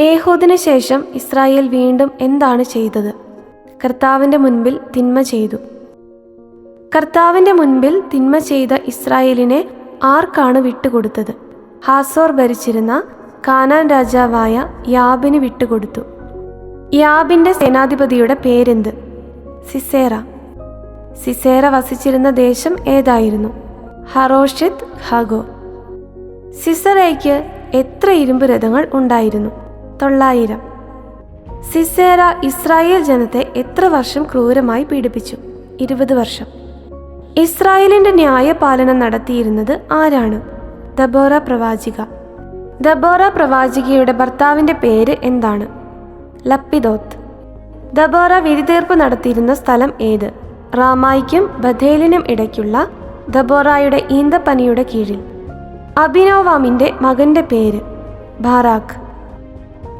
ഏഹോദിന് ശേഷം ഇസ്രായേൽ വീണ്ടും എന്താണ് ചെയ്തത്? കർത്താവിന്റെ മുൻപിൽ തിന്മ ചെയ്തു. കർത്താവിന്റെ മുൻപിൽ തിന്മ ചെയ്ത ഇസ്രായേലിനെ ആർക്കാണ് വിട്ടുകൊടുത്തത്? ഹാസോർ ഭരിച്ചിരുന്ന കാനാൻ രാജാവായ യാബിന് വിട്ടുകൊടുത്തു. യാബിന്റെ സേനാധിപതിയുടെ പേരെന്ത്? സിസേറ. സിസേറ വസിച്ചിരുന്ന ദേശം ഏതായിരുന്നു? ഹറോഷിത് ഹഗോ. സിസറയ്ക്ക് എത്ര ഇരുമ്പ് രഥങ്ങൾ ഉണ്ടായിരുന്നു? തൊള്ളായിരം സിസേറ ഇസ്രായേൽ ജനത്തെ എത്ര വർഷം ക്രൂരമായി പീഡിപ്പിച്ചു? ഇരുപത് വർഷം. ഇസ്രായേലിന്റെ ന്യായപാലനം നടത്തിയിരുന്നത് ആരാണ്? ദബോറ പ്രവാചിക. ദബോറ പ്രവാചികയുടെ ഭർത്താവിന്റെ പേര് എന്താണ്? ലപ്പിദോത്ത് ദബോറ വിധിതീർപ്പ് നടത്തിയിരുന്ന സ്ഥലം ഏത്? റാമായിക്കും ബഥേലിനും ഇടയ്ക്കുള്ള ദബോറയുടെ ഈന്തപ്പനിയുടെ കീഴിൽ. അഭിനോവാമിന്റെ മകന്റെ പേര്. ബാറാഖ്.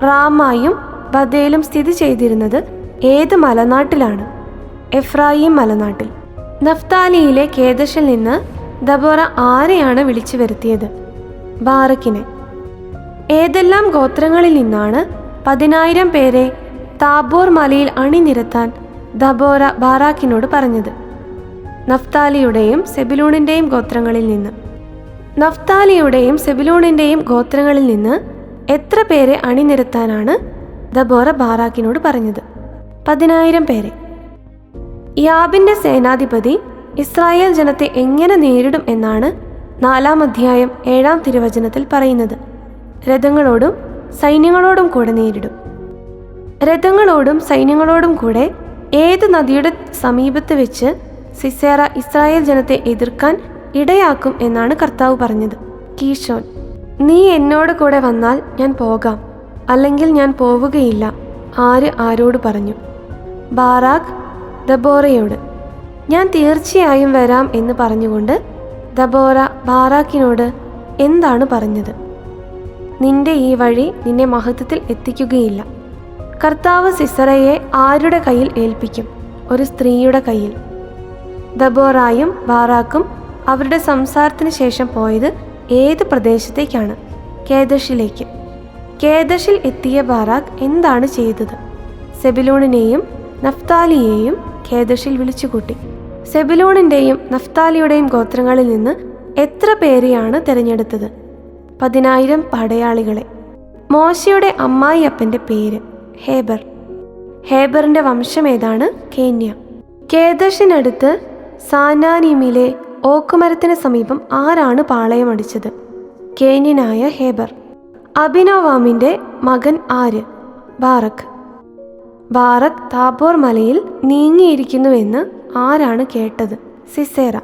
റാമായും ബദേലും സ്ഥിതി ചെയ്തിരുന്നത് ഏത് മലനാട്ടിലാണ്? എഫ്രായിം മലനാട്ടിൽ. നഫ്താലിയിലെ കേദശിൽ നിന്ന് ദബോറ ആരെയാണ് വിളിച്ചു വരുത്തിയത്? ബാറക്കിനെ. ഏതെല്ലാം ഗോത്രങ്ങളിൽ നിന്നാണ് പതിനായിരം പേരെ താബോർ മലയിൽ അണിനിരത്താൻ ദബോറ ബാറാക്കിനോട് പറഞ്ഞത്? നഫ്താലിയുടെയും സെബിലൂണിന്റെയും ഗോത്രങ്ങളിൽ നിന്ന്. നഫ്താലിയുടെയും സെബിലൂണിന്റെയും ഗോത്രങ്ങളിൽ നിന്ന് എത്ര പേരെ അണിനിരത്താനാണ് ദബോറ ബാറാക്കിനോട് പറഞ്ഞത്? പതിനായിരം പേരെ. യാബിന്റെ സേനാധിപതി ഇസ്രായേൽ ജനത്തെ എങ്ങനെ നേരിടും എന്നാണ് നാലാം അധ്യായം ഏഴാം തിരുവചനത്തിൽ പറയുന്നത്. രഥങ്ങളോടും സൈന്യങ്ങളോടും കൂടെ നേരിടും. രഥങ്ങളോടും സൈന്യങ്ങളോടും കൂടെ ഏത് നദിയുടെ സമീപത്ത് വെച്ച് സിസേറ ഇസ്രായേൽ ജനത്തെ എതിർക്കാൻ ഇടയാക്കും എന്നാണ് കർത്താവ് പറഞ്ഞത്. കീഷോൻ നീ എന്നോട് കൂടെ വന്നാൽ ഞാൻ പോകാം. അല്ലെങ്കിൽ ഞാൻ പോവുകയില്ല. ആര് ആരോട് പറഞ്ഞു? ബാറാഖ് ദബോറയോട്. ഞാൻ തീർച്ചയായും വരാം എന്ന് പറഞ്ഞുകൊണ്ട് ദബോറ ബാറാക്കിനോട് എന്താണ് പറഞ്ഞത്? നിന്റെ ഈ വഴി നിന്നെ മഹത്വത്തിൽ എത്തിക്കുകയില്ല. കർത്താവ് സിസറയെ ആരുടെ കയ്യിൽ ഏൽപ്പിക്കും? ഒരു സ്ത്രീയുടെ കയ്യിൽ. ദബോറായും ബാറാക്കും അവരുടെ സംസാരത്തിന് ശേഷം പോയത് ഏത് പ്രദേശത്തേക്കാണ് കേദഷിലേക്ക് കേദഷിൽ എത്തിയ ബാറാഖ് എന്താണ് ചെയ്തത്? സെബിലോണിനെയും നഫ്താലിയെയും ഖേദഷിൽ വിളിച്ചുകൂട്ടി. സെബിലോണിന്റെയും നഫ്താലിയുടെയും ഗോത്രങ്ങളിൽ നിന്ന് എത്ര പേരെയാണ് തിരഞ്ഞെടുത്തത്? പതിനായിരം പടയാളികളെ. മോശയുടെ അമ്മായിയപ്പന്റെ പേര് ഹേബർ. ഹേബറിന്റെ വംശം ഏതാണ്? കേന്യ. കേദഷിനടുത്ത് സാനാനിമിലെ ഓക്കുമരത്തിന് സമീപം ആരാണ് പാളയമടിച്ചത് കേന്യനായ ഹേബർ. അഭിനോവാമിന്റെ മകൻ ആര്? ബാറക്. ബാറക് താബോർ മലയിൽ നീങ്ങിയിരിക്കുന്നുവെന്ന് ആരാണ് കേട്ടത്? സിസേറ.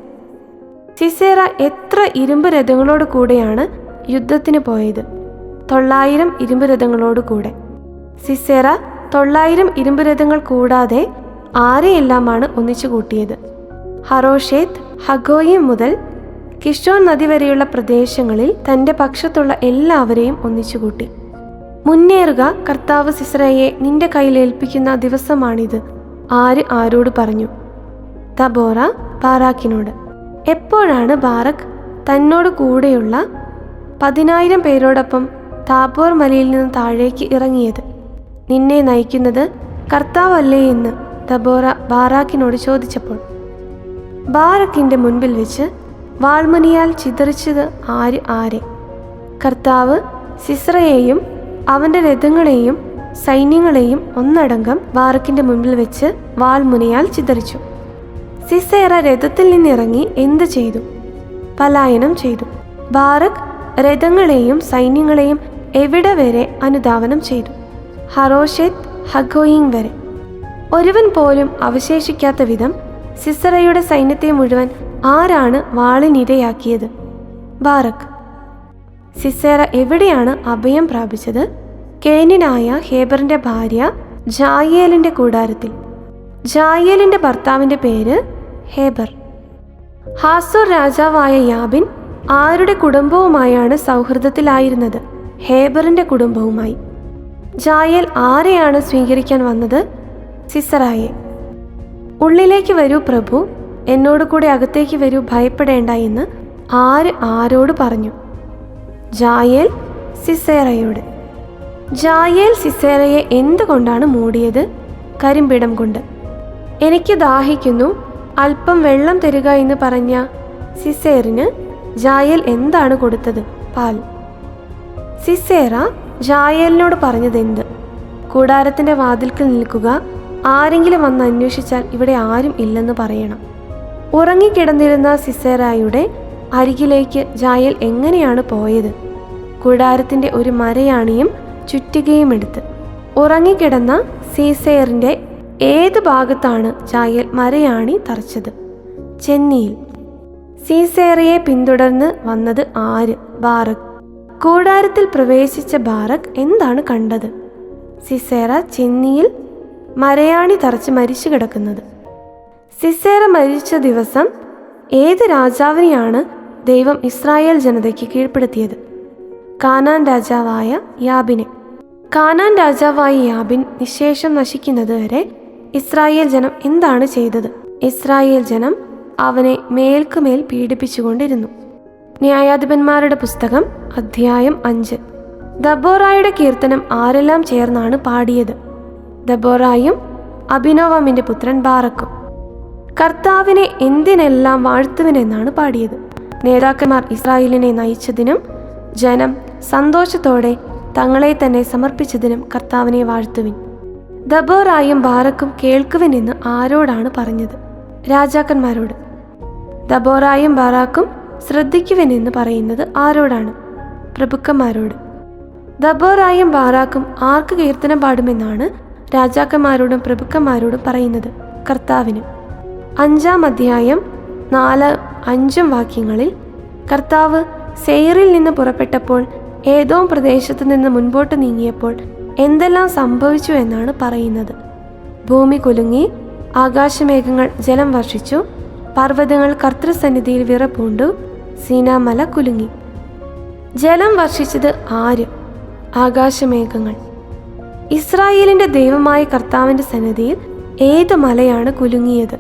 സിസേറ എത്ര ഇരുമ്പ് രഥങ്ങളോട് കൂടെയാണ് യുദ്ധത്തിന് പോയത്? തൊള്ളായിരം ഇരുമ്പ് രഥങ്ങളോട് കൂടെ. സിസേറ തൊള്ളായിരം ഇരുമ്പ് രഥങ്ങൾ കൂടാതെ ആരെയെല്ലാമാണ് ഒന്നിച്ചു കൂട്ടിയത് ഹറോഷേത്ത് ഹഗോയിം മുതൽ കിഷോർ നദി വരെയുള്ള പ്രദേശങ്ങളിൽ തന്റെ പക്ഷത്തുള്ള എല്ലാവരെയും ഒന്നിച്ചുകൂട്ടി മുന്നേറുക കർത്താവ് സിസ്രയെ നിന്റെ കയ്യിൽ ഏൽപ്പിക്കുന്ന ദിവസമാണിത് ആര് ആരോട് പറഞ്ഞു? തബോറ ബാറാക്കിനോട്. എപ്പോഴാണ് ബാറക് തന്നോട് കൂടെയുള്ള പതിനായിരം പേരോടൊപ്പം താബോർ മലയിൽ നിന്ന് താഴേക്ക് ഇറങ്ങിയത്? നിന്നെ നയിക്കുന്നത് കർത്താവല്ലേ എന്ന് തബോറ ബാറാക്കിനോട് ചോദിച്ചപ്പോൾ. ബാറക്കിന്റെ മുൻപിൽ വെച്ച് വാൾമണിയാൽ ചിതറിച്ചത് ആര് ആരെ? കർത്താവ് സിസ്രയെയും അവന്റെ രഥങ്ങളെയും സൈന്യങ്ങളെയും ഒന്നടങ്കം ബാറക്കിന്റെ മുൻപിൽ വെച്ച് വാൾമുനയാൽ ചിതറിച്ചു. സിസേറ രഥത്തിൽ നിന്നിറങ്ങി എന്ത് ചെയ്തു? പലായനം ചെയ്തു. ബാറക് രഥങ്ങളെയും സൈന്യങ്ങളെയും എവിടെ വരെ അനുധാവനം ചെയ്തു? ഹറോഷെത് ഹഗോയിങ് വരെ. ഒരുവൻ പോലും അവശേഷിക്കാത്ത വിധം സിസറയുടെ സൈന്യത്തെ മുഴുവൻ ആരാണ് വാളിനിരയാക്കിയത്? ബാറക്. സിസേറ എവിടെയാണ് അഭയം പ്രാപിച്ചത്? കേനിനായ ഹേബറിന്റെ ഭാര്യ ജായേലിന്റെ കൂടാരത്തിൽ. ജായേലിന്റെ ഭർത്താവിന്റെ പേര് ഹേബർ. ഹാസോർ രാജാവായ യാബിൻ ആരുടെ കുടുംബവുമായാണ് സൗഹൃദത്തിലായിരുന്നത്? ഹേബറിന്റെ കുടുംബവുമായി. ജായേൽ ആരെയാണ് സ്വീകരിക്കാൻ വന്നത്? സിസറായെ. ഉള്ളിലേക്ക് വരൂ പ്രഭു. എന്നോട് കൂടെ അകത്തേക്ക് വരൂ ഭയപ്പെടേണ്ട എന്ന് ആര് ആരോട് പറഞ്ഞു? ജായേൽ സിസേറയോട്. ജായേൽ സിസേറയെ എന്തുകൊണ്ടാണ് മൂടിയത്? കരിമ്പിടം കൊണ്ട്. എനിക്ക് ദാഹിക്കുന്നു അല്പം വെള്ളം തരിക എന്ന് പറഞ്ഞ സിസേറിന് ജായേൽ എന്താണ് കൊടുത്തത്? പാൽ. സിസേറ ജായേലിനോട് പറഞ്ഞതെന്ത്? കൂടാരത്തിന്റെ വാതിൽക്കൽ നിൽക്കുക ആരെങ്കിലും വന്ന് അന്വേഷിച്ചാൽ ഇവിടെ ആരും ഇല്ലെന്ന് പറയണം. ഉറങ്ങിക്കിടന്നിരുന്ന സിസേറായുടെ അരികിലേക്ക് ജായൽ എങ്ങനെയാണ് പോയത്? കൂടാരത്തിന്റെ ഒരു മരയാണിയും ചുറ്റികയും എടുത്ത്. ഉറങ്ങിക്കിടന്ന സീസേറിന്റെ ഏത് ഭാഗത്താണ് ജായൽ മരയാണി തറച്ചത്? ചെന്നിയിൽ. സീസേറയെ പിന്തുടർന്ന് വന്നത് ആര്? ബാറക്. കൂടാരത്തിൽ പ്രവേശിച്ച ബാറക് എന്താണ് കണ്ടത്? സിസേറ ചെന്നിയിൽ മരയാണി തറച്ച് മരിച്ചു കിടക്കുന്നത്. സിസേറ മരിച്ച ദിവസം ഏത് രാജാവിനെയാണ് ദൈവം ഇസ്രായേൽ ജനതയ്ക്ക് കീഴ്പ്പെടുത്തിയത്? കാനാൻ രാജാവായ യാബിനെ. കാനാൻ രാജാവായ യാബിൻ നിശേഷം നശിക്കുന്നത് വരെ ഇസ്രായേൽ ജനം എന്താണ് ചെയ്തത്? ഇസ്രായേൽ ജനം അവനെ മേൽക്കുമേൽ പീഡിപ്പിച്ചുകൊണ്ടിരുന്നു. ന്യായാധിപന്മാരുടെ പുസ്തകം അധ്യായം അഞ്ച്. ദബോറായുടെ കീർത്തനം ആരെല്ലാം ചേർന്നാണ് പാടിയത്? ദബോറായും അഭിനവമിന്റെ പുത്രൻ ബാറക്കും. കർത്താവിനെ എന്തിനെല്ലാം വാഴ്ത്തുവിനെന്നാണ് പാടിയത്. നേതാക്കന്മാർ ഇസ്രായേലിനെ നയിച്ചതിനും ജനം സന്തോഷത്തോടെ തങ്ങളെ തന്നെ സമർപ്പിച്ചതിനും കർത്താവിനെ വാഴ്ത്തുവിൻ. ദബോറായും ബാറക്കും കേൾക്കുവിനെന്ന് ആരോടാണ് പറഞ്ഞത്? രാജാക്കന്മാരോട്. ദബോറായും ബാറാക്കും ശ്രദ്ധിക്കുവിനെന്ന് പറയുന്നത് ആരോടാണ്? പ്രഭുക്കന്മാരോട്. ദബോറായും ബാറാക്കും ആർക്ക് കീർത്തനം പാടുമെന്നാണ് രാജാക്കന്മാരോടും പ്രഭുക്കന്മാരോടും പറയുന്നത് കർത്താവിന്. അഞ്ചാം അധ്യായം നാല് അഞ്ചും വാക്യങ്ങളിൽ കർത്താവ് സെയറിൽ നിന്ന് പുറപ്പെട്ടപ്പോൾ ഏതോ പ്രദേശത്ത് നിന്ന് മുൻപോട്ട് നീങ്ങിയപ്പോൾ എന്തെല്ലാം സംഭവിച്ചു എന്നാണ് പറയുന്നത്. ഭൂമി കുലുങ്ങി ആകാശമേഘങ്ങൾ ജലം വർഷിച്ചു പർവതങ്ങൾ കർത്തൃസന്നിധിയിൽ വിറപ്പൂണ്ടു സീനാമല കുലുങ്ങി. ജലം വർഷിച്ചത് ആര്? ആകാശമേഘങ്ങൾ. ഇസ്രായേലിന്റെ ദൈവമായ കർത്താവിന്റെ സന്നിധിയിൽ ഏത് മലയാണ് കുലുങ്ങിയത്?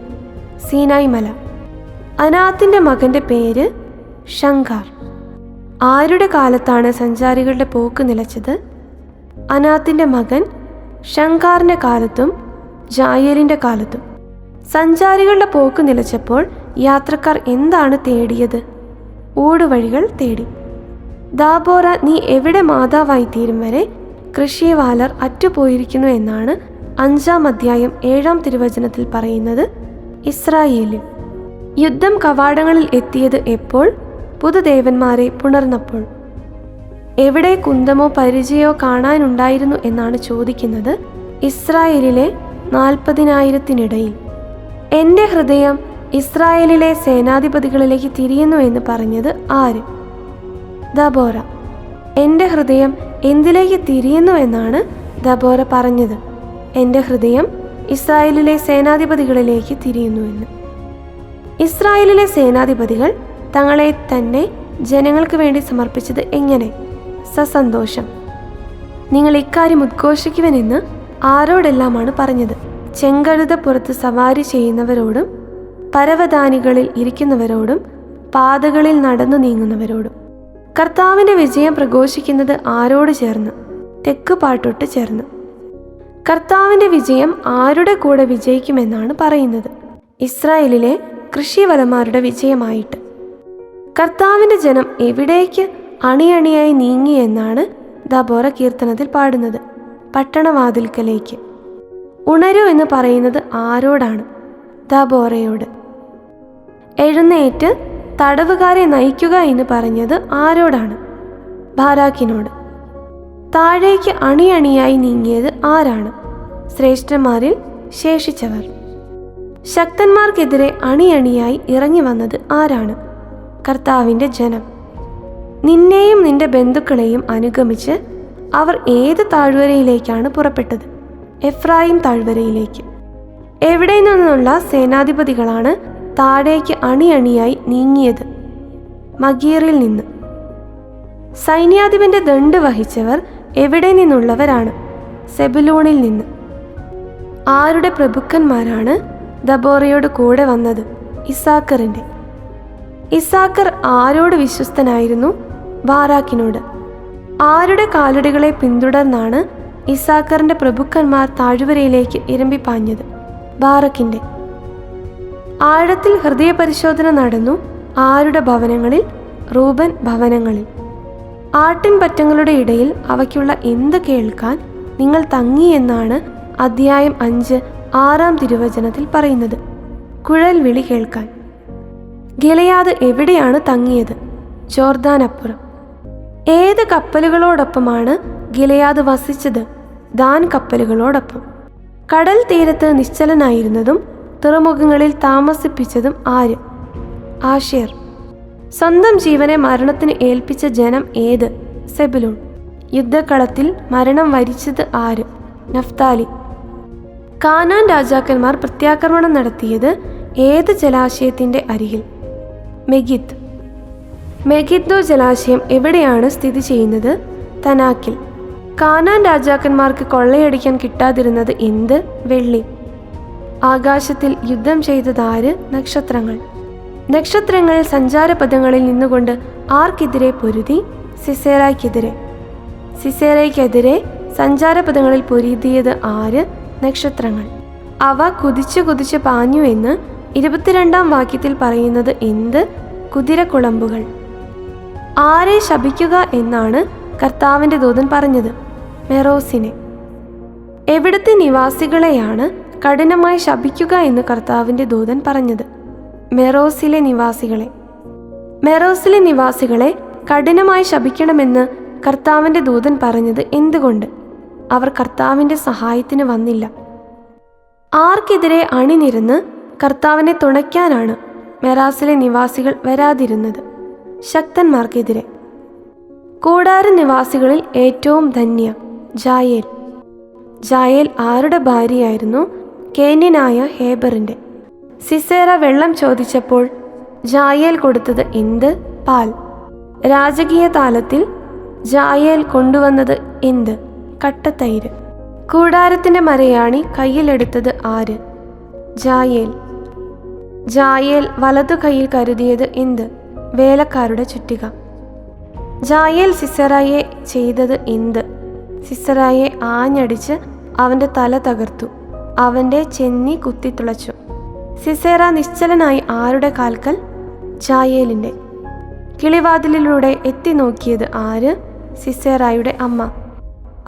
സീനായ് മല. അനാത്തിന്റെ മകന്റെ പേര് ശങ്കാർ ആരുടെ കാലത്താണ് സഞ്ചാരികളുടെ പോക്ക് നിലച്ചത്? അനാത്തിന്റെ മകൻ ശങ്കാറിന്റെ കാലത്തും ജായേലിന്റെ കാലത്തും. സഞ്ചാരികളുടെ പോക്ക് നിലച്ചപ്പോൾ യാത്രക്കാർ എന്താണ് തേടിയത്? ഓടുവഴികൾ തേടി. ദാബോറ നീ എവിടെ മാതാവായി തീരും വരെ കൃഷിവാലർ അറ്റുപോയിരിക്കുന്നു എന്നാണ് അഞ്ചാം അധ്യായം ഏഴാം തിരുവചനത്തിൽ പറയുന്നത് ഇസ്രായേലിൽ. യുദ്ധം കവാടങ്ങളിൽ എത്തിയത് എപ്പോൾ? പുതുദേവന്മാരെ പുണർന്നപ്പോൾ. എവിടെ കുന്തമോ പരിചയോ കാണാനുണ്ടായിരുന്നു എന്നാണ് ചോദിക്കുന്നത് ഇസ്രായേലിലെ നാൽപ്പതിനായിരത്തിനിടയിൽ. എന്റെ ഹൃദയം ഇസ്രായേലിലെ സേനാധിപതികളിലേക്ക് തിരിയുന്നു എന്ന് പറഞ്ഞത് ആര്? ദബോറ. എന്റെ ഹൃദയം എന്തിലേക്ക് തിരിയുന്നു എന്നാണ് ദബോറ പറഞ്ഞത്. എന്റെ ഹൃദയം ഇസ്രായേലിലെ സേനാധിപതികളിലേക്ക് തിരിയുന്നു എന്ന്. ഇസ്രായേലിലെ സേനാധിപതികൾ തങ്ങളെ തന്നെ ജനങ്ങൾക്ക് വേണ്ടി സമർപ്പിച്ചത് എങ്ങനെ? സസന്തോഷം. നിങ്ങൾ ഇക്കാര്യം ഉദ്ഘോഷിക്കുവനെന്ന് ആരോടെല്ലാമാണ് പറഞ്ഞത്? ചെങ്കഴുത പുറത്ത് സവാരി ചെയ്യുന്നവരോടും പരവതാനികളിൽ ഇരിക്കുന്നവരോടും പാതകളിൽ നടന്നു നീങ്ങുന്നവരോടും. കർത്താവിന്റെ വിജയം പ്രഘോഷിക്കുന്നത് ആരോട് ചേർന്ന്? തെക്ക് പാട്ടൊട്ട് ചേർന്ന്. കർത്താവിന്റെ വിജയം ആരുടെ കൂടെ വിജയിക്കുമെന്നാണ് പറയുന്നത്. ഇസ്രായേലിലെ കൃഷിവലന്മാരുടെ വിജയമായിട്ട്. കർത്താവിന്റെ ജനം എവിടേക്ക് അണിയണിയായി നീങ്ങി എന്നാണ് ദബോറ കീർത്തനത്തിൽ പാടുന്നത്. പട്ടണവാതിൽക്കലേക്ക്. ഉണരൂ എന്ന് പറയുന്നത് ആരോടാണ്? ദബോറയോട്. എഴുന്നേറ്റ് തടവുകാരെ നയിക്കുക എന്ന് പറഞ്ഞത് ആരോടാണ്? ബാരാക്കിനോട് താഴേക്ക് അണിയണിയായി നീങ്ങിയത് ആരാണ്? ശ്രേഷ്ഠന്മാരിൽ ശേഷിച്ചവർ. ശക്തന്മാർക്കെതിരെ അണിയണിയായി ഇറങ്ങി വന്നത് ആരാണ്? കർത്താവിന്റെ ജനം. നിന്നെയും നിന്റെ ബന്ധുക്കളെയും അനുഗമിച്ച് അവർ ഏത് താഴ്വരയിലേക്കാണ് പുറപ്പെട്ടത്? എഫ്രായിം താഴ്വരയിലേക്ക്. എവിടെ നിന്നുള്ള സേനാധിപതികളാണ് താഴേക്ക് അണിയണിയായി നീങ്ങിയത് മഗീറിൽ നിന്ന്. സൈന്യാധിപന്റെ ദണ്ട് വഹിച്ചവർ എവിടെ നിന്നുള്ളവരാണ്? സെബുലൂണിൽ നിന്ന്. ആരുടെ പ്രഭുക്കന്മാരാണ് ദബോറയോട് കൂടെ വന്നത്? ഇസാക്കറിന്റെ ഇസാക്കർ ആരോട് വിശ്വസ്തനായിരുന്നു? ബാറാക്കിനോട് ആരുടെ കാലടികളെ പിന്തുടർന്നാണ് ഇസാക്കറിന്റെ പ്രഭുക്കന്മാർ താഴ്വരയിലേക്ക് ഇരമ്പിപ്പാഞ്ഞത്? ബാറക്കിന്റെ. ആഴത്തിൽ ഹൃദയപരിശോധന നടന്നു ആരുടെ ഭവനങ്ങളിൽ? റൂബൻ ഭവനങ്ങളിൽ. ആട്ടിൻ പറ്റങ്ങളുടെ ഇടയിൽ അവയ്ക്കുള്ള എന്ത് കേൾക്കാൻ നിങ്ങൾ തങ്ങി എന്നാണ് അധ്യായം അഞ്ച് ആറാം തിരുവചനത്തിൽ പറയുന്നത്. കുഴൽ വിളി കേൾക്കാൻ. ഗലയാത് എവിടെയാണ് തങ്ങിയത്? ജോർദാനപ്പുറം. ഏത് കപ്പലുകളോടൊപ്പമാണ് ഗിലയാദ് വസിച്ചത്? ദാൻ കപ്പലുകളോടൊപ്പം കടൽ തീരത്ത് നിശ്ചലനായിരുന്നതും തുറമുഖങ്ങളിൽ താമസിപ്പിച്ചതും ആര്? ആഷേർ സ്വന്തം ജീവനെ മരണത്തിന് ഏൽപ്പിച്ച ജനം ഏത്? സെബുലൂൺ. യുദ്ധക്കളത്തിൽ മരണം വരിച്ചത് ആര്? നഫ്താലി. കാനാൻ രാജാക്കന്മാർ പ്രത്യാക്രമണം നടത്തിയത് ഏത് ജലാശയത്തിന്റെ അരികിൽ? മെഗിത് മെഗിദ്ദോ ജലാശയം എവിടെയാണ് സ്ഥിതി ചെയ്യുന്നത്? തനാക്കിൽ. കാനാൻ രാജാക്കന്മാർക്ക് കൊള്ളയടിക്കാൻ കിട്ടാതിരുന്നത് എന്ത്? വെള്ളി. ആകാശത്തിൽ യുദ്ധം ചെയ്തതാര് നക്ഷത്രങ്ങൾ? നക്ഷത്രങ്ങൾ സഞ്ചാരപഥങ്ങളിൽ നിന്നുകൊണ്ട് ആർക്കെതിരെ പൊരുതി? സിസേറയ്ക്കെതിരെ. സിസേറയ്ക്കെതിരെ സഞ്ചാരപഥങ്ങളിൽ പൊരുതിയത് ആര്? നക്ഷത്രങ്ങൾ. അവ കുതിച്ചു കുതിച്ച് പാഞ്ഞു എന്ന് ഇരുപത്തിരണ്ടാം വാക്യത്തിൽ പറയുന്നത് എന്ത്? കുതിരക്കുളമ്പുകൾ. ആരെ ശപിക്കുക എന്നാണ് കർത്താവിന്റെ ദൂതൻ പറഞ്ഞത്. മെറോസിനെ. എവിടുത്തെ നിവാസികളെയാണ് കഠിനമായി ശപിക്കുക എന്ന് കർത്താവിന്റെ ദൂതൻ പറഞ്ഞത്. മെറോസിലെ നിവാസികളെ. മെറോസിലെ നിവാസികളെ കഠിനമായി ശപിക്കണമെന്ന് കർത്താവിന്റെ ദൂതൻ പറഞ്ഞത് എന്തുകൊണ്ട്? അവർ കർത്താവിന്റെ സഹായത്തിന് വന്നില്ല. ആർക്കെതിരെ അണിനിരന്ന് കർത്താവിനെ തുണയ്ക്കാനാണ് മെറാസിലെ നിവാസികൾ വരാതിരുന്നത്? ശക്തന്മാർക്കെതിരെ. കൂടാര നിവാസികളിൽ ഏറ്റവും ധന്യ ജായേൽ. ജായേൽ ആരുടെ ഭാര്യയായിരുന്നു? കേന്യനായ ഹേബറിന്റെ സിസേറ വെള്ളം ചോദിച്ചപ്പോൾ ജായേൽ കൊടുത്തത് എന്ത്? പാൽ. രാജകീയ താലത്തിൽ ജായേൽ കൊണ്ടുവന്നത് എന്ത്? കട്ടത്തൈര്. കൂടാരത്തിന്റെ മരയാണി കയ്യിലെടുത്തത് ആര്? ജായേൽ. ജായേൽ വലതു കൈയിൽ കരുതിയത് എന്ത്? വേലക്കാരുടെ ചുറ്റിക. ജായേൽ സിസറായെ ചെയ്തത് എന്ത്? സിസറായെ ആഞ്ഞടിച്ച് അവന്റെ തല തകർത്തു. അവന്റെ ചെന്നി കുത്തിത്തുളച്ചു സിസേറ നിശ്ചലനായി ആരുടെ കാൽക്കൽ? ചായേലിന്റെ കിളിവാതിലിലൂടെ എത്തി നോക്കിയത് ആര്? സിസേറായുടെ അമ്മ.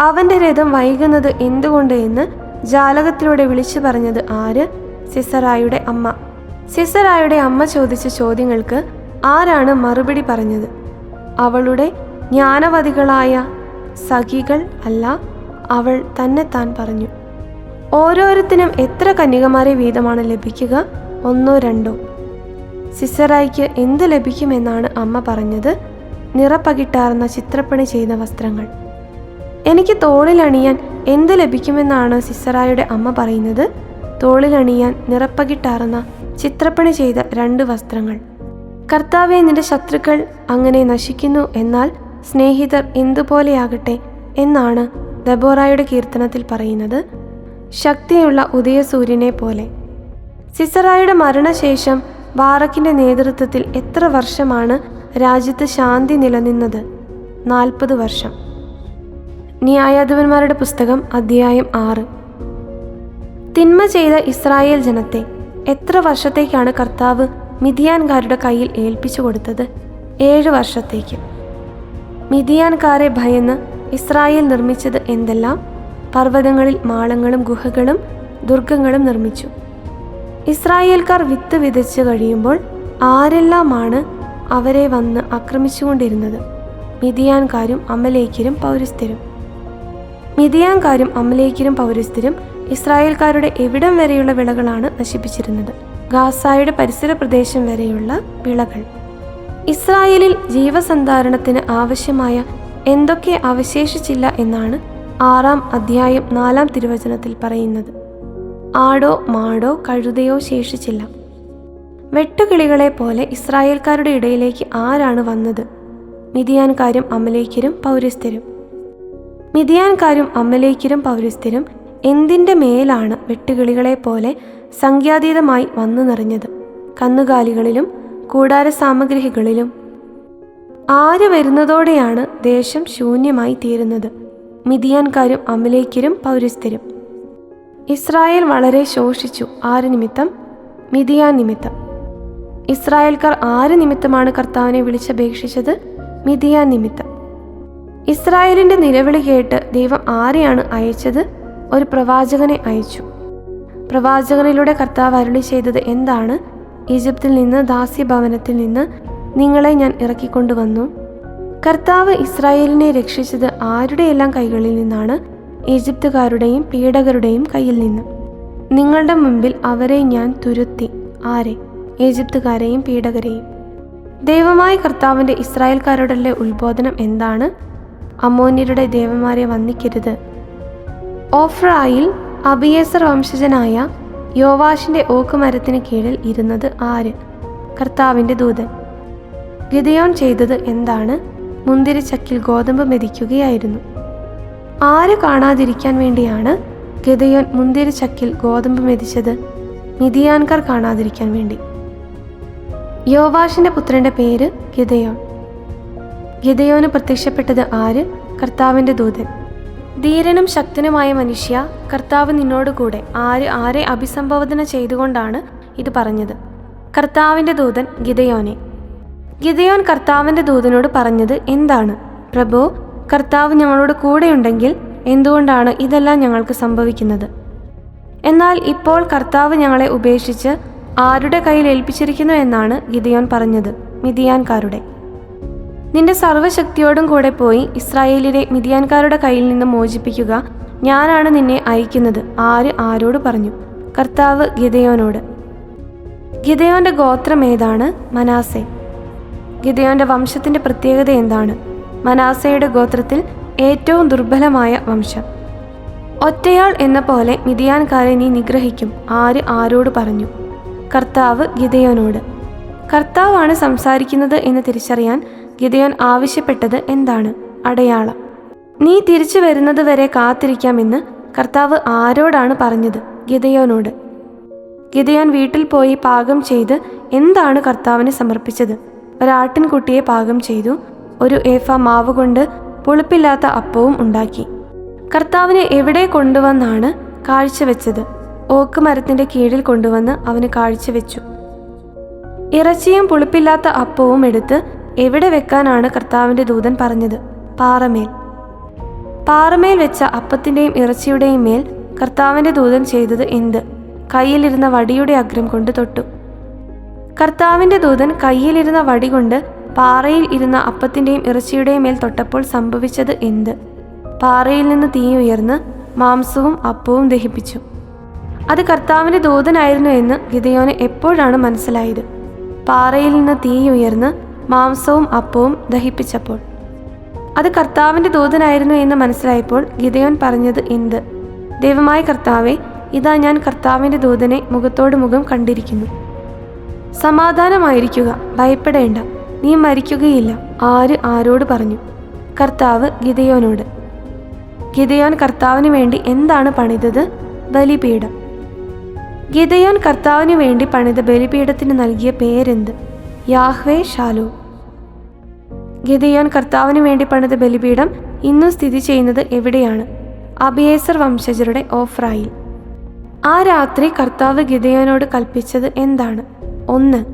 അവന്റെ രഥം വൈകുന്നത് എന്തുകൊണ്ട് എന്ന് ജാലകത്തിലൂടെ വിളിച്ചു പറഞ്ഞത് ആര്? സിസറായുടെ അമ്മ. സിസറായുടെ അമ്മ ചോദിച്ച ചോദ്യങ്ങൾക്ക് ആരാണ് മറുപടി പറഞ്ഞത്? അവളുടെ ജ്ഞാനവതികളായ സഖികൾ അല്ല അവൾ തന്നെ താൻ പറഞ്ഞു. ഓരോരുത്തരും എത്ര കന്യകമാരെ വീതമാണ് ലഭിക്കുക? ഒന്നോ രണ്ടോ? സിസറായിക്ക് എന്ത് ലഭിക്കുമെന്നാണ് അമ്മ പറഞ്ഞത്? നിറപ്പകിട്ടാർന്ന ചിത്രപ്പണി ചെയ്ത വസ്ത്രങ്ങൾ. എനിക്ക് തോളിലണിയാൻ എന്ത് ലഭിക്കുമെന്നാണ് സിസറായുടെ അമ്മ പറയുന്നത്? തോളിലണിയാൻ നിറപ്പകിട്ടാർന്ന ചിത്രപ്പണി ചെയ്ത രണ്ട് വസ്ത്രങ്ങൾ. കർത്താവെ നിന്റെ ശത്രുക്കൾ അങ്ങനെ നശിക്കുന്നു എന്നാൽ സ്നേഹിതർ എന്തുപോലെയാകട്ടെ എന്നാണ് ദബോറായുടെ കീർത്തനത്തിൽ പറയുന്നത്. ശക്തിയുള്ള ഉദയസൂര്യനെ പോലെ. സിസറായുടെ മരണശേഷം ബാറക്കിന്റെ നേതൃത്വത്തിൽ എത്ര വർഷമാണ് രാജ്യത്ത് ശാന്തി നിലനിന്നത്? നാൽപ്പത് വർഷം. ന്യായാധിപന്മാരുടെ പുസ്തകം അധ്യായം ആറ്. തിന്മ ചെയ്ത ഇസ്രായേൽ ജനത്തെ എത്ര വർഷത്തേക്കാണ് കർത്താവ് മിതിയാൻകാരുടെ കയ്യിൽ ഏൽപ്പിച്ചു കൊടുത്തത്? ഏഴ് വർഷത്തേക്ക്. മിതിയാൻകാരെ ഭയന്ന് ഇസ്രായേൽ നിർമ്മിച്ചത് എന്തെല്ലാം? പർവതങ്ങളിൽ മാളങ്ങളും ഗുഹകളും ദുർഗങ്ങളും നിർമ്മിച്ചു. ഇസ്രായേൽക്കാർ വിത്ത് വിതച്ച് കഴിയുമ്പോൾ ആരെല്ലാമാണ് അവരെ വന്ന് ആക്രമിച്ചുകൊണ്ടിരുന്നത്? മിതിയാൻകാരും അമലേക്കരും പൗരസ്ഥരും. മിതിയാൻകാരും അമലേക്കരും പൗരസ്ഥരും ഇസ്രായേൽക്കാരുടെ എവിടം വരെയുള്ള വിളകളാണ് നശിപ്പിച്ചിരുന്നത്? ഗാസായുടെ പരിസര പ്രദേശം വരെയുള്ള വിളകൾ. ഇസ്രായേലിൽ ജീവസന്ധാരണത്തിന് ആവശ്യമായ എന്തൊക്കെ അവശേഷിച്ചില്ല എന്നാണ് ആറാം അധ്യായം നാലാം തിരുവചനത്തിൽ പറയുന്നത് ആടോ മാടോ കഴുതയോ ശേഷിച്ചില്ല. വെട്ടുകിളികളെ പോലെ ഇസ്രായേൽക്കാരുടെ ഇടയിലേക്ക് ആരാണ് വന്നത്? മിതിയാൻകാരും അമലേക്കരും പൗരസ്ഥരും. മിതിയാൻകാരും അമലേക്കരും പൗരസ്ഥരും എന്തിന്റെ മേലാണ് വെട്ടുകിളികളെ പോലെ സംഖ്യാതീതമായി വന്നു നിറഞ്ഞത്? കന്നുകാലികളിലും കൂടാര സാമഗ്രികളിലും ആര് വരുന്നതോടെയാണ് ദേശം ശൂന്യമായി തീരുന്നത്? മിതിയാൻകാരും അമലേക്കരും പൗരസ്ഥരും ഇസ്രായേൽ വളരെ ശോഷിച്ചു. ആര് നിമിത്തം? മിതിയാൻ നിമിത്തം. ഇസ്രായേൽക്കാർ ആര് നിമിത്തമാണ് കർത്താവിനെ വിളിച്ചപേക്ഷിച്ചത്? മിതിയാൻ നിമിത്തം. ഇസ്രായേലിന്റെ നിലവിളി കേട്ട് ദൈവം ആരെയാണ് അയച്ചത്? ഒരു പ്രവാചകനെ അയച്ചു. പ്രവാചകനിലൂടെ കർത്താവ് അരുളി ചെയ്തത് എന്താണ്? ഈജിപ്തിൽ നിന്ന് ദാസ്യഭവനത്തിൽ നിന്ന് നിങ്ങളെ ഞാൻ ഇറക്കിക്കൊണ്ടുവന്നു. കർത്താവ് ഇസ്രായേലിനെ രക്ഷിച്ചത് ആരുടെയെല്ലാം കൈകളിൽ നിന്നാണ്? ഈജിപ്തുകാരുടെയും പീഡകരുടെയും കയ്യിൽ നിന്ന്. നിങ്ങളുടെ മുമ്പിൽ അവരെ ഞാൻ തുരുത്തി. ആരെ? ഈജിപ്തുകാരെയും പീഡകരെയും. ദൈവമായ കർത്താവിന്റെ ഇസ്രായേൽക്കാരോടുള്ള ഉത്ബോധനം എന്താണ്? അമോന്യരുടെ ദേവന്മാരെ വന്ദിക്കരുത്. ഓഫ്രായിൽ അബിയേസർ വംശജനായ യോവാഷിന്റെ ഓക്കുമരത്തിന് കീഴിൽ ഇരുന്നത് ആര്? കർത്താവിന്റെ ദൂതൻ. ഗിതയോൻ ചെയ്തത് എന്താണ്? മുന്തിരിച്ചക്കിൽ ഗോതമ്പ് മെതിക്കുകയായിരുന്നു. ആര് കാണാതിരിക്കാൻ വേണ്ടിയാണ് ഗതയോൻ മുന്തിരിച്ചക്കിൽ ഗോതമ്പ് മെതിച്ചത് മിതിയാൻകാർ കാണാതിരിക്കാൻ വേണ്ടി. യോവാഷിന്റെ പുത്രന്റെ പേര് ഗിതയോൻ ഗിതയോന് പ്രത്യക്ഷപ്പെട്ടത് ആര്? കർത്താവിന്റെ ദൂതൻ. ധീരനും ശക്തനുമായ മനുഷ്യ കർത്താവ് നിന്നോട് കൂടെ ആര് ആരെ അഭിസംബോധന ചെയ്തുകൊണ്ടാണ് ഇത് പറഞ്ഞത്? കർത്താവിന്റെ ദൂതൻ ഗിതയോനെ ഗിതയോൻ കർത്താവിന്റെ ദൂതനോട് പറഞ്ഞത് എന്താണ്? പ്രഭോ കർത്താവ് ഞങ്ങളോട് കൂടെയുണ്ടെങ്കിൽ എന്തുകൊണ്ടാണ് ഇതെല്ലാം ഞങ്ങൾക്ക് സംഭവിക്കുന്നത്? എന്നാൽ ഇപ്പോൾ കർത്താവ് ഞങ്ങളെ ഉപേക്ഷിച്ച് ആരുടെ കയ്യിൽ ഏൽപ്പിച്ചിരിക്കുന്നു എന്നാണ് ഗിതയോൻ പറഞ്ഞത് മിതിയാൻകാരുടെ. നിന്റെ സർവശക്തിയോടും കൂടെ പോയി ഇസ്രായേലിലെ മിതിയാൻകാരുടെ കയ്യിൽ നിന്ന് മോചിപ്പിക്കുക ഞാനാണ് നിന്നെ അയക്കുന്നത് ആര് ആരോട് പറഞ്ഞു? കർത്താവ് ഗിതയോനോട് ഗിതയോന്റെ ഗോത്രം ഏതാണ്? മനാസെ ഗിതയോന്റെ വംശത്തിന്റെ പ്രത്യേകത എന്താണ്? മനാസയുടെ ഗോത്രത്തിൽ ഏറ്റവും ദുർബലമായ വംശം. ഒറ്റയാൾ എന്ന പോലെ മിതിയാൻകാരെ നീ നിഗ്രഹിക്കും ആര് ആരോട് പറഞ്ഞു? കർത്താവ് ഗിതയോനോട്. കർത്താവാണ് സംസാരിക്കുന്നത് എന്ന് തിരിച്ചറിയാൻ ഗിതയോൻ ആവശ്യപ്പെട്ടത് എന്താണ്? അടയാളം. നീ തിരിച്ചു വരുന്നത് വരെ കാത്തിരിക്കാമെന്ന് കർത്താവ് ആരോടാണ് പറഞ്ഞത്? ഗിതയോനോട്. ഗിതയോൻ വീട്ടിൽ പോയി പാകം ചെയ്ത് എന്താണ് കർത്താവിന് സമർപ്പിച്ചത്? ഒരാട്ടിൻകുട്ടിയെ പാകം ചെയ്തു ഒരു ഏഫ മാവ് കൊണ്ട് പുളിപ്പില്ലാത്ത അപ്പവും ഉണ്ടാക്കി. കർത്താവിനെ എവിടെ കൊണ്ടുവന്നാണ് കാഴ്ചവെച്ചത്? ഓക്ക് മരത്തിന്റെ കീഴിൽ കൊണ്ടുവന്ന് അവന് കാഴ്ചവെച്ചു. ഇറച്ചിയും പുളിപ്പില്ലാത്ത അപ്പവും എടുത്ത് എവിടെ വെക്കാനാണ് കർത്താവിന്റെ ദൂതൻ പറഞ്ഞത്? പാറമേൽ. പാറമേൽ വെച്ച അപ്പത്തിന്റെയും ഇറച്ചിയുടെയും മേൽ കർത്താവിന്റെ ദൂതൻ ചെയ്തത് എന്ത്? കയ്യിലിരുന്ന വടിയുടെ അഗ്രം കൊണ്ട് തൊട്ടു. കർത്താവിന്റെ ദൂതൻ കയ്യിലിരുന്ന വടി കൊണ്ട് പാറയിൽ ഇരുന്ന അപ്പത്തിന്റെയും ഇറച്ചിയുടെയും മേൽ തൊട്ടപ്പോൾ സംഭവിച്ചത് എന്ത്? പാറയിൽ നിന്ന് തീ ഉയർന്ന് മാംസവും അപ്പവും ദഹിപ്പിച്ചു. അത് കർത്താവിന്റെ ദൂതനായിരുന്നു എന്ന് ഗിതയോന് എപ്പോഴാണ് മനസ്സിലായത്? പാറയിൽ നിന്ന് തീ ഉയർന്ന് മാംസവും അപ്പവും ദഹിപ്പിച്ചപ്പോൾ. അത് കർത്താവിന്റെ ദൂതനായിരുന്നു എന്ന് മനസ്സിലായപ്പോൾ ഗിതയോൻ പറഞ്ഞത് എന്ത്? ദൈവമായ കർത്താവെ ഇതാ ഞാൻ കർത്താവിന്റെ ദൂതനെ മുഖത്തോട് മുഖം കണ്ടിരിക്കുന്നു. സമാധാനമായിരിക്കുക. ഭയപ്പെടേണ്ട. നീ മരിക്കുകയില്ല. ആര് ആരോട് പറഞ്ഞു? കർത്താവ് ഗിതയോനോട് ഗിതയോൻ കർത്താവിന് വേണ്ടി എന്താണ് പണിതത്? ബലിപീഠം. ഗിതയോൻ കർത്താവിന് വേണ്ടി പണിത ബലിപീഠത്തിന് നൽകിയ പേരെന്ത്? യാഹ്വേ ഷാലോ ഗിതയോൻ കർത്താവിന് വേണ്ടി പണിത ബലിപീഠം ഇന്നും സ്ഥിതി ചെയ്യുന്നത് എവിടെയാണ്? അബിയേസർ വംശജരുടെ ഓഫ്രായിൽ. ആ രാത്രി കർത്താവ് ഗിതയോനോട് കൽപ്പിച്ചത് എന്താണ്? ഒന്ന്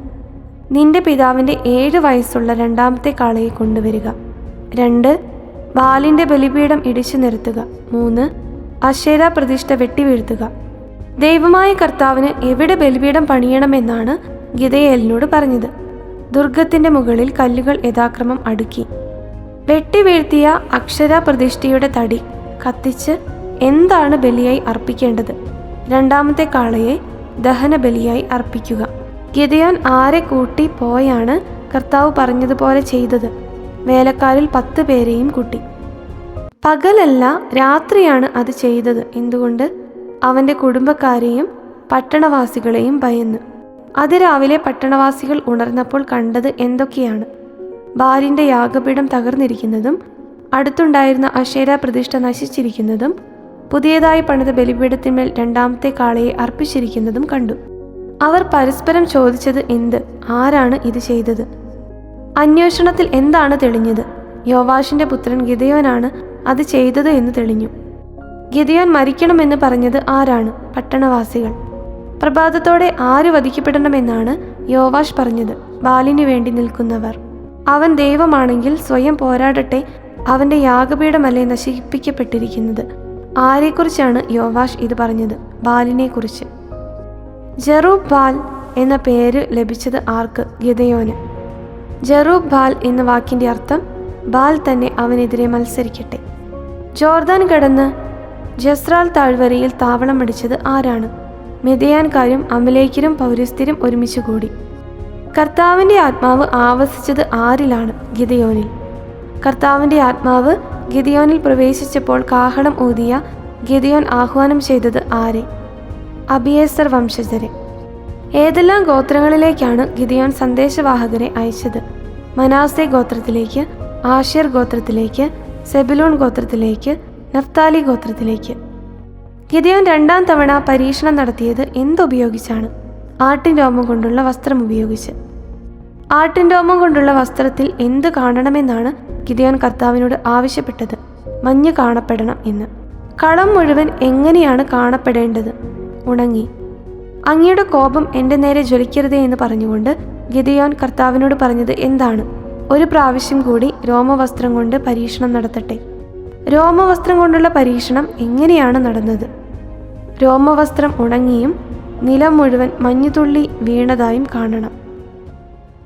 നിന്റെ പിതാവിന്റെ ഏഴ് വയസ്സുള്ള രണ്ടാമത്തെ കാളയെ കൊണ്ടുവരിക. രണ്ട് ബാലിന്റെ ബലിപീഠം ഇടിച്ചു നിർത്തുക. മൂന്ന് അശേര പ്രതിഷ്ഠ വെട്ടിവീഴ്ത്തുക. ദൈവമായ കർത്താവിന് എവിടെ ബലിപീഠം പണിയണമെന്നാണ് ഗിതയേലിനോട് പറഞ്ഞത്. ദുർഗത്തിന്റെ മുകളിൽ കല്ലുകൾ യഥാക്രമം അടുക്കി. വെട്ടിവീഴ്ത്തിയ അക്ഷര പ്രതിഷ്ഠയുടെ തടി കത്തിച്ച് എന്താണ് ബലിയായി അർപ്പിക്കേണ്ടത്? രണ്ടാമത്തെ കാളയെ ദഹന ബലിയായി അർപ്പിക്കുക. ഗിതയോൻ ആരെ കൂട്ടി പോയാണ് കർത്താവ് പറഞ്ഞതുപോലെ ചെയ്തത്. വേലക്കാരിൽ പത്ത് പേരെയും കൂട്ടി. പകലല്ല രാത്രിയാണ് അത് ചെയ്തത് എന്തുകൊണ്ട്? അവന്റെ കുടുംബക്കാരെയും പട്ടണവാസികളെയും ഭയന്ന്. അതിരാവിലെ പട്ടണവാസികൾ ഉണർന്നപ്പോൾ കണ്ടത് എന്തൊക്കെയാണ്? ബാലിന്റെ യാഗപീഠം തകർന്നിരിക്കുന്നതും അടുത്തുണ്ടായിരുന്ന അശേര പ്രതിഷ്ഠ നശിച്ചിരിക്കുന്നതും പുതിയതായി പണിത ബലിപീഠത്തിന്മേൽ രണ്ടാമത്തെ കാളയെ അർപ്പിച്ചിരിക്കുന്നതും കണ്ടു. അവർ പരസ്പരം ചോദിച്ചത് എന്ത്? ആരാണ് ഇത് ചെയ്തത്? അന്വേഷണത്തിൽ എന്താണ് തെളിഞ്ഞത്? യോവാഷിന്റെ പുത്രൻ ഗിതയോനാണ് അത് ചെയ്തത് എന്ന് തെളിഞ്ഞു. ഗിതയോൻ മരിക്കണമെന്ന് പറഞ്ഞത് ആരാണ്? പട്ടണവാസികൾ. പ്രഭാതത്തോടെ ആര് വധിക്കപ്പെടണമെന്നാണ് യോവാഷ് പറഞ്ഞത്. ബാലിനു വേണ്ടി നിൽക്കുന്നവർ. അവൻ ദൈവമാണെങ്കിൽ സ്വയം പോരാടട്ടെ അവന്റെ യാഗപീഠമല്ലേ നശിപ്പിക്കപ്പെട്ടിരിക്കുന്നത്? ആരെക്കുറിച്ചാണ് യോവാഷ് ഇത് പറഞ്ഞത്? ബാലിനെക്കുറിച്ച്. ജറൂബ് ബാൽ എന്ന പേര് ലഭിച്ചത് ആർക്ക്? ഗിതയോന് ജറൂബ് ബാൽ എന്ന വാക്കിന്റെ അർത്ഥം ബാൽ തന്നെ അവനെതിരെ മത്സരിക്കട്ടെ. ജോർദാൻ കടന്ന് ജസ്രാൽ താഴ്വരയിൽ താവളം അടിച്ചത് ആരാണ്? മെതിയാൻകാരും അമലേക്കരും പൗരസ്ഥരും ഒരുമിച്ച് കൂടി. കർത്താവിന്റെ ആത്മാവ് ആവസിച്ചത് ആരിലാണ്? ഗിതയോനിൽ കർത്താവിന്റെ ആത്മാവ് ഗിതയോനിൽ പ്രവേശിച്ചപ്പോൾ കാഹളം ഊതിയ ഗിതയോൻ ആഹ്വാനം ചെയ്തത് ആരെ? അബിയേസർ വംശജരെ. ഏതെല്ലാം ഗോത്രങ്ങളിലേക്കാണ് ഗിദിയോൻ സന്ദേശവാഹകരെ അയച്ചത്? മനാസെ ഗോത്രത്തിലേക്ക് ആഷിർ ഗോത്രത്തിലേക്ക് സെബിലോൺ ഗോത്രത്തിലേക്ക് നഫ്താലി ഗോത്രത്തിലേക്ക്. ഗിദിയോൻ രണ്ടാം തവണ പരീക്ഷണം നടത്തിയത് എന്തുപയോഗിച്ചാണ്? ആട്ടിൻ രോമം കൊണ്ടുള്ള വസ്ത്രം ഉപയോഗിച്ച്. ആട്ടിൻ രോമം കൊണ്ടുള്ള വസ്ത്രത്തിൽ എന്ത് കാണണമെന്നാണ് ഗിദിയോൻ കർത്താവിനോട് ആവശ്യപ്പെട്ടത്? മഞ്ഞ് കാണപ്പെടണം എന്ന്. കളം മുഴുവൻ എങ്ങനെയാണ് കാണപ്പെടേണ്ടത്? ഉണങ്ങി. അങ്ങയുടെ കോപം എന്റെ നേരെ ജ്വലിക്കരുതേ എന്ന് പറഞ്ഞുകൊണ്ട് ഗിതയോൻ കർത്താവിനോട് പറഞ്ഞത് എന്താണ്? ഒരു പ്രാവശ്യം കൂടി രോമവസ്ത്രം കൊണ്ട് പരീക്ഷണം നടത്തട്ടെ. രോമവസ്ത്രം കൊണ്ടുള്ള പരീക്ഷണം എങ്ങനെയാണ് നടന്നത്? രോമവസ്ത്രം ഉണങ്ങിയും നിലം മുഴുവൻ മഞ്ഞുതുള്ളി വീണതായും കാണണം.